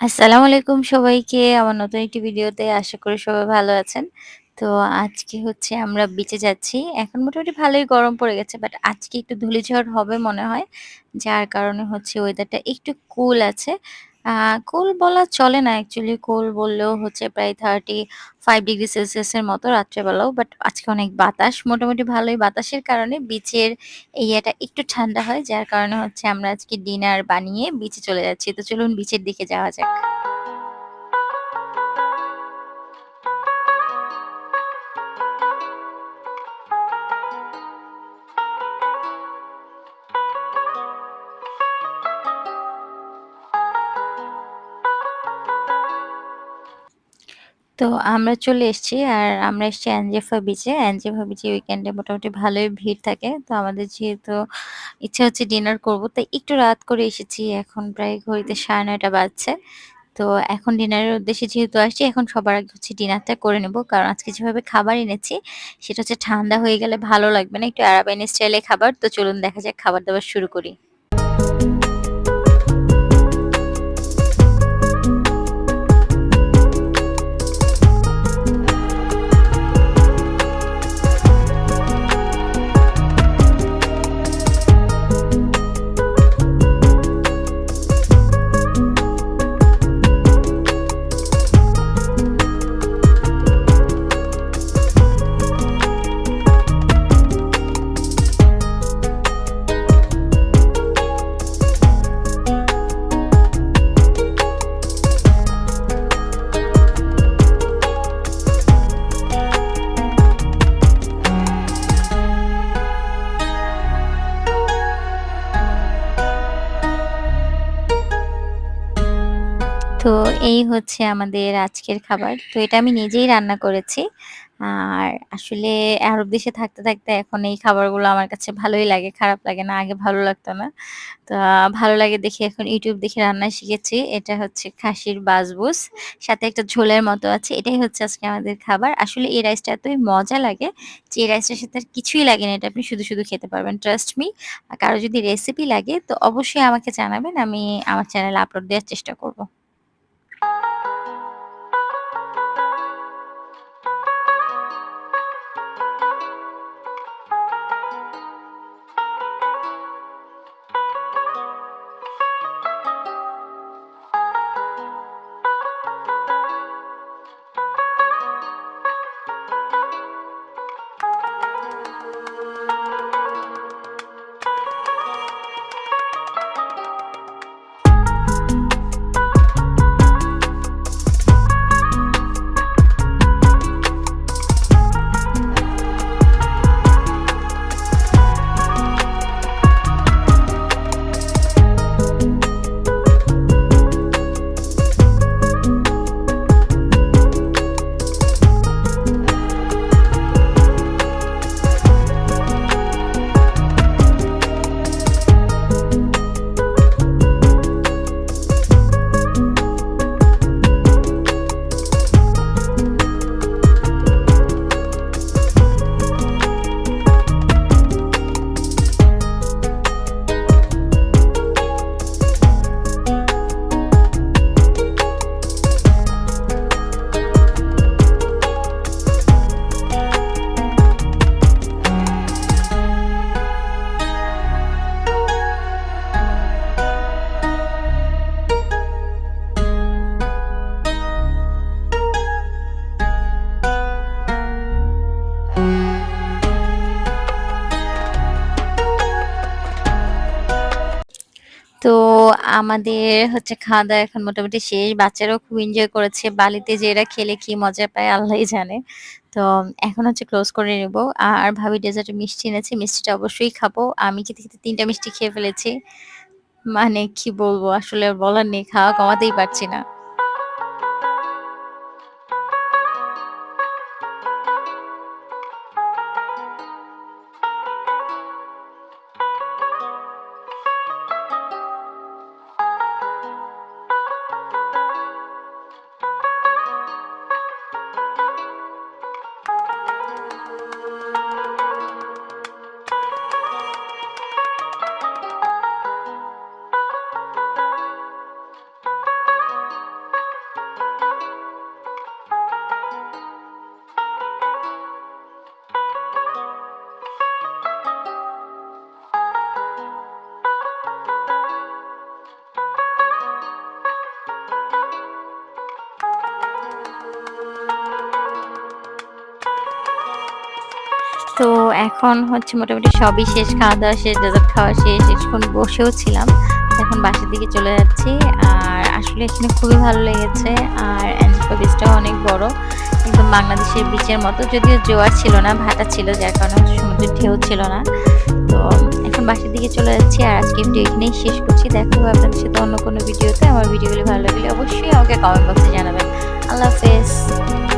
আসসালামু আলাইকুম সবাইকে। আমার নতুন একটি ভিডিওতে আশা করি সবাই ভালো আছেন। তো আজকে হচ্ছে আমরা বিচে যাচ্ছি। এখন মোটামুটি ভালোই গরম পড়ে গেছে। বাট আজকে একটু ধুলিঝড় হবে মনে হয়। যার কারণে হচ্ছে ওয়েদারটা একটু কুল আছে। কুল বলা চলে না অ্যাকচুয়ালি কোল বললেও হচ্ছে প্রায় 35 ডিগ্রি সেলসিয়াস এর মতো রাত্রেবেলাও। বাট আজকে অনেক বাতাস। মোটামুটি ভালোই বাতাসের কারণে বিচের এরিয়াটা একটু ঠান্ডা হয়। যার কারণে হচ্ছে আমরা আজকে ডিনার বানিয়ে বিচে চলে যাচ্ছি। তো চলুন বিচের দিকে যাওয়া যাক। তো আমরা চলে এসেছি। আর আমরা এসেছি অ্যানজেফা বিচে। অ্যানজেফা বিচে উইকেন্ডে মোটামুটি ভালোই ভিড় থাকে। তো আমাদের যেহেতু ইচ্ছা হচ্ছে ডিনার করব, তাই একটু রাত করে এসেছি। এখন প্রায় ঘড়িতে ৯:৩০ বাজছে। তো এখন ডিনারের উদ্দেশ্যে যেহেতু আসছি, এখন সবার আগে হচ্ছে ডিনারটা করে নেব। কারণ আজকে যেভাবে খাবার এনেছি, সেটা হচ্ছে ঠান্ডা হয়ে গেলে ভালো লাগবে না। একটু আরাবিয়ান স্টাইলে খাবার। তো চলুন দেখা যাক খাবার-দাবার শুরু করি। এই হচ্ছে আমাদের আজকের খাবার। তো এটা আমি নিজেই রান্না করেছি। আর আসলে আরব দেশে থাকতে, থাকতে এখন এই খাবারগুলো আমার কাছে ভালোই লাগে, খারাপ লাগে না। আগে ভালো লাগতো না। তো ভালো লাগে দেখে এখন ইউটিউব দেখে রান্না শিখেছি। এটা হচ্ছে খাসির বাসবুস। সাথে একটা ঝোলের মতো আছে। এটাই হচ্ছে আজকে আমাদের খাবার। আসলে এই রাইসটা এতই মজা লাগে যে এই রাইসটার সাথে আর কিছুই লাগে না। এটা আপনি শুধু, শুধু খেতে পারবেন। Trust me. কারও যদি রেসিপি লাগে তো অবশ্যই আমাকে জানাবেন। আমি আমার চ্যানেলে আপলোড দেওয়ার চেষ্টা করব। আমাদের হচ্ছে খাওয়া-দাওয়া এখন মোটামুটি শেষ। বাচ্চারাও খুব এনজয় করেছে। বালিতে যে এরা খেলে কি মজা পায় আল্লাহ জানে। তো এখন হচ্ছে ক্লোজ করে নেব আর ভাবি ডেজার্টে মিষ্টি এনেছি মিষ্টিটা অবশ্যই খাব। আমি খেতে, খেতে তিনটা মিষ্টি খেয়ে ফেলেছি। মানে কি বলব আসলে বলার নেই। খাওয়া কমাতেই পারছি না। এখন হচ্ছে মোটামুটি সবই শেষ খাওয়া দাওয়া শেষ ডেজার্ট খাওয়া শেষ, এখন বসেও ছিলাম। এখন বাসার দিকে চলে যাচ্ছি আর আসলে এখানে খুবই ভালো লেগেছে আর অ্যান্টিপা বিচটাও অনেক বড়। একদম বাংলাদেশের বিচের মতো, যদিও জোয়ার ছিল না, ভাটা ছিল, যার কারণে সমুদ্রের ঢেউ ছিল না। তো এখন বাসার দিকে চলে যাচ্ছি আর আজকে ভিডিও এখানেই শেষ করছি। দেখো আপনাদের সাথে অন্য কোনো ভিডিওতে আমার ভিডিওগুলি ভালো লাগলে অবশ্যই আমাকে কমেন্ট বক্সে জানাবেন। আল্লাহ হাফেজ।